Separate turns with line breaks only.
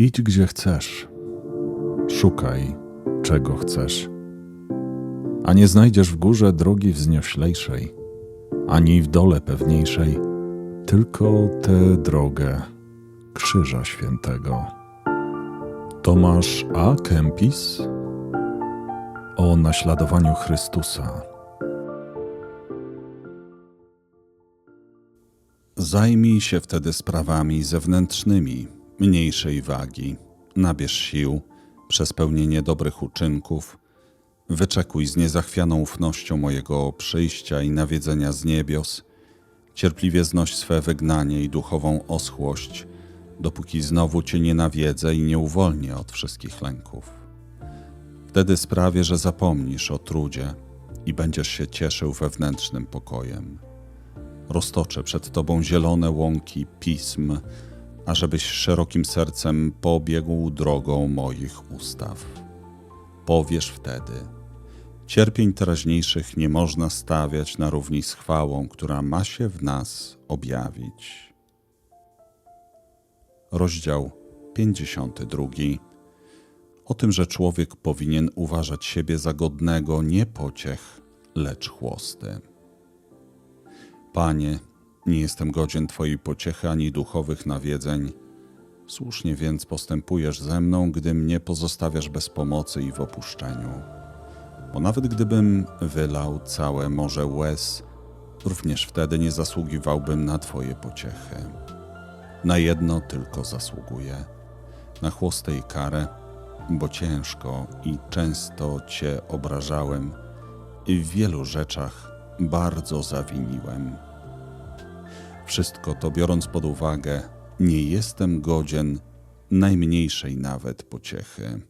Idź gdzie chcesz, szukaj czego chcesz, a nie znajdziesz w górze drogi wznioślejszej, ani w dole pewniejszej, tylko tę drogę Krzyża Świętego. Tomasz A. Kempis o naśladowaniu Chrystusa. Zajmij się wtedy sprawami zewnętrznymi, mniejszej wagi. Nabierz sił przez pełnienie dobrych uczynków. Wyczekuj z niezachwianą ufnością mojego przyjścia i nawiedzenia z niebios. Cierpliwie znoś swe wygnanie i duchową oschłość, dopóki znowu cię nie nawiedzę i nie uwolnię od wszystkich lęków. Wtedy sprawię, że zapomnisz o trudzie i będziesz się cieszył wewnętrznym pokojem roztoczę przed Tobą zielone łąki pism, ażebyś szerokim sercem pobiegł drogą moich ustaw. Powiesz wtedy, cierpień teraźniejszych nie można stawiać na równi z chwałą, która ma się w nas objawić. Rozdział 52 o tym, że człowiek powinien uważać siebie za godnego nie pociech, lecz chłosty. Panie, nie jestem godzien Twojej pociechy ani duchowych nawiedzeń. Słusznie więc postępujesz ze mną, gdy mnie pozostawiasz bez pomocy i w opuszczeniu. Bo nawet gdybym wylał całe morze łez, również wtedy nie zasługiwałbym na Twoje pociechy. Na jedno tylko zasługuję na chłostę i karę, bo ciężko i często Cię obrażałem i w wielu rzeczach bardzo zawiniłem. Wszystko to biorąc pod uwagę, nie jestem godzien najmniejszej nawet pociechy.